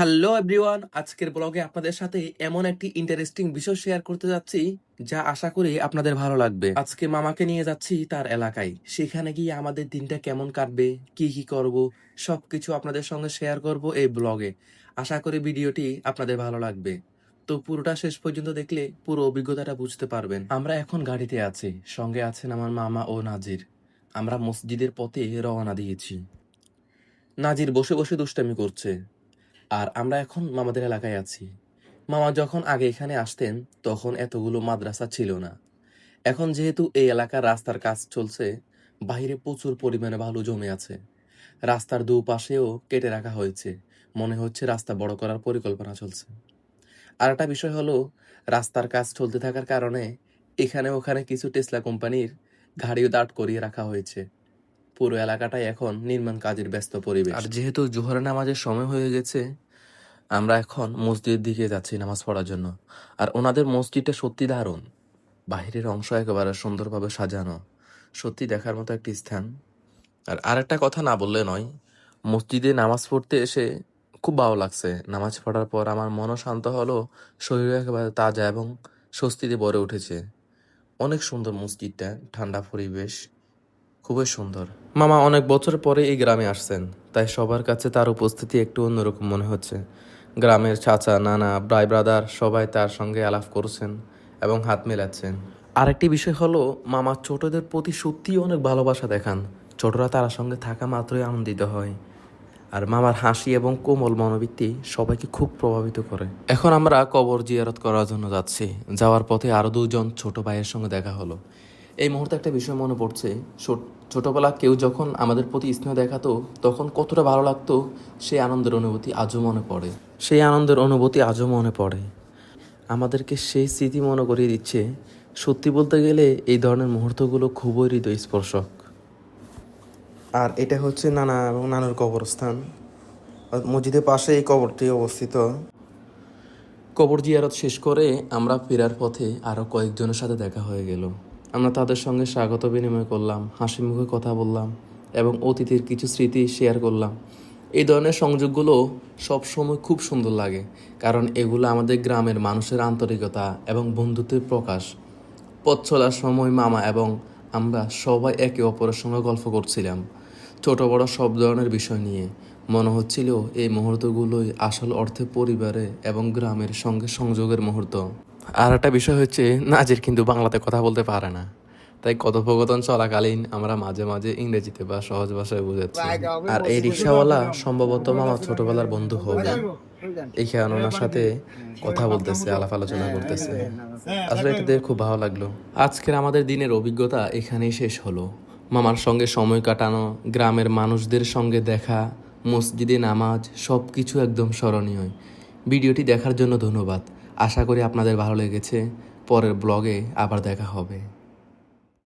Hello everyone, আজকের ব্লগে আপনাদের সাথে এমন একটি ইন্টারেস্টিং বিষয় শেয়ার করতে যাচ্ছি, যা আশা করি আপনাদের ভালো লাগবে। আজকে মামাকে নিয়ে যাচ্ছি তার এলাকায়। সেখানে গিয়ে আমাদের দিনটা কেমন কাটবে, কি কি করব, সবকিছু আপনাদের সঙ্গে শেয়ার করব এই ব্লগে। আশা করি ভিডিওটি আপনাদের ভালো লাগবে। তো পুরোটা শেষ পর্যন্ত দেখলে পুরো অভিজ্ঞতাটা বুঝতে পারবেন। আমরা এখন গাড়িতে আছি, সঙ্গে আছেন আমার মামা ও নাজির। আমরা মসজিদের পথে রওনা দিয়েছি। নাজির বসে বসে দুষ্টামি করছে। আর আমরা এখন মামাদের এলাকায় আছি। মামা যখন আগে এখানে আসতেন, তখন এতগুলো মাদ্রাসা ছিল না। এখন যেহেতু এই এলাকার রাস্তার কাজ চলছে বাইরে প্রচুর পরিমাণে বালু জমে আছে। রাস্তার দুপাশেও কেটে রাখা হয়েছে। মনে হচ্ছে রাস্তা বড় করার পরিকল্পনা চলছে। আর একটা বিষয় হলো, রাস্তার কাজ চলতে থাকার কারণে এখানে ওখানে কিছু টেসলা কোম্পানির গাড়িও দাঁড় করিয়ে রাখা হয়েছে। পুরো এলাকাটাই এখন নির্মাণ কাজের ব্যস্ত পরিবেশ। আর যেহেতু জোহরের নামাজের সময় হয়ে গেছে, আমরা এখন মসজিদের দিকে যাচ্ছি নামাজ পড়ার জন্য। আর ওনাদের মসজিদটা সত্যি দারুণ। বাহিরের অংশ একেবারে সুন্দরভাবে সাজানো। সত্যি দেখার মতো একটি স্থান। আর আরেকটা কথা না বললে নয়, মসজিদে নামাজ পড়তে এসে খুব ভালো লাগছে। নামাজ পড়ার পর আমার মনও শান্ত হলো শরীর একেবারে তাজা এবং স্বস্তিতে ভরে উঠেছে। অনেক সুন্দর মসজিদটা, ঠান্ডা পরিবেশ। খুবই সুন্দর। মামা অনেক বছর পরে এই গ্রামে আসছেন, তাই সবার কাছে তার উপস্থিতি একটু অন্যরকম মনে হচ্ছে। গ্রামের চাচা, নানা, ভাই ব্রাদার সবাই তার সঙ্গে আলাপ করছেন এবং হাত মেলাচ্ছেন। আরেকটি বিষয় হলো, মামা ছোটদের প্রতি সত্যিই অনেক ভালোবাসা দেখান। ছোটরা তার সঙ্গে থাকা মাত্রই আনন্দিত হয়। আর মামার হাসি এবং কোমল মনোবৃত্তি সবাইকে খুব প্রভাবিত করে। এখন আমরা কবর জিয়ারত করার জন্য যাচ্ছি। যাওয়ার পথে আরও দুজন ছোট ভাইয়ের সঙ্গে দেখা হলো। এই মুহূর্তে একটা বিষয় মনে পড়ছে। ছোট- ছোটবেলা কেউ যখন আমাদের প্রতি স্নেহ দেখাতো তখন কতটা ভালো লাগতো সেই আনন্দের অনুভূতি আজও মনে পড়ে। সেই আনন্দের অনুভূতি আজও মনে পড়ে। আমাদেরকে সেই স্মৃতি মনে করিয়ে দিচ্ছে। সত্যি বলতে গেলে এই ধরনের মুহূর্তগুলো খুবই হৃদয়স্পর্শক। আর এটা হচ্ছে নানা এবং নানুর কবরস্থান। মসজিদের পাশে এই কবরটি অবস্থিত। কবর জিয়ারত শেষ করে আমরা ফেরার পথে আরও কয়েকজনের সাথে দেখা হয়ে গেল। আমরা তাদের সঙ্গে স্বাগত বিনিময় করলাম হাসি মুখে কথা বললাম এবং অতীতের কিছু স্মৃতি শেয়ার করলাম। এই ধরনের সংযোগগুলো সবসময় খুব সুন্দর লাগে, কারণ এগুলো আমাদের গ্রামের মানুষের আন্তরিকতা এবং বন্ধুত্বের প্রকাশ। পথ চলার সময় মামা এবং আমরা সবাই একে অপরের সঙ্গে গল্প করছিলাম। ছোট বড় সব ধরনের বিষয় নিয়ে। মনে হচ্ছিল এই মুহূর্তগুলোই আসল অর্থে পরিবারে এবং গ্রামের সঙ্গে সংযোগের মুহূর্ত। আর একটা বিষয় হচ্ছে নাজির কিন্তু বাংলাতে কথা বলতে পারে না। তাই কথোপকথন চলাকালীন আমরা মাঝে মাঝে ইংরেজিতে বা সহজ ভাষায় বুঝাচ্ছি। আর এই রিক্সাওয়ালা সম্ভবত মামা ছোটবেলার বন্ধু হবে এইখানে ওনার সাথে কথা বলতেছে আলাপ আলোচনা করতেছে। আসলে এটা দেখে খুব ভালো লাগল। আজকের আমাদের দিনের অভিজ্ঞতা এখানেই শেষ হলো। মামার সঙ্গে সময় কাটানো গ্রামের মানুষদের সঙ্গে দেখা মসজিদে নামাজ সব কিছু একদম স্মরণীয়। ভিডিওটি দেখার জন্য ধন্যবাদ। আশা করি আপনাদের ভালো লেগেছে। পরের ব্লগে আবার দেখা হবে।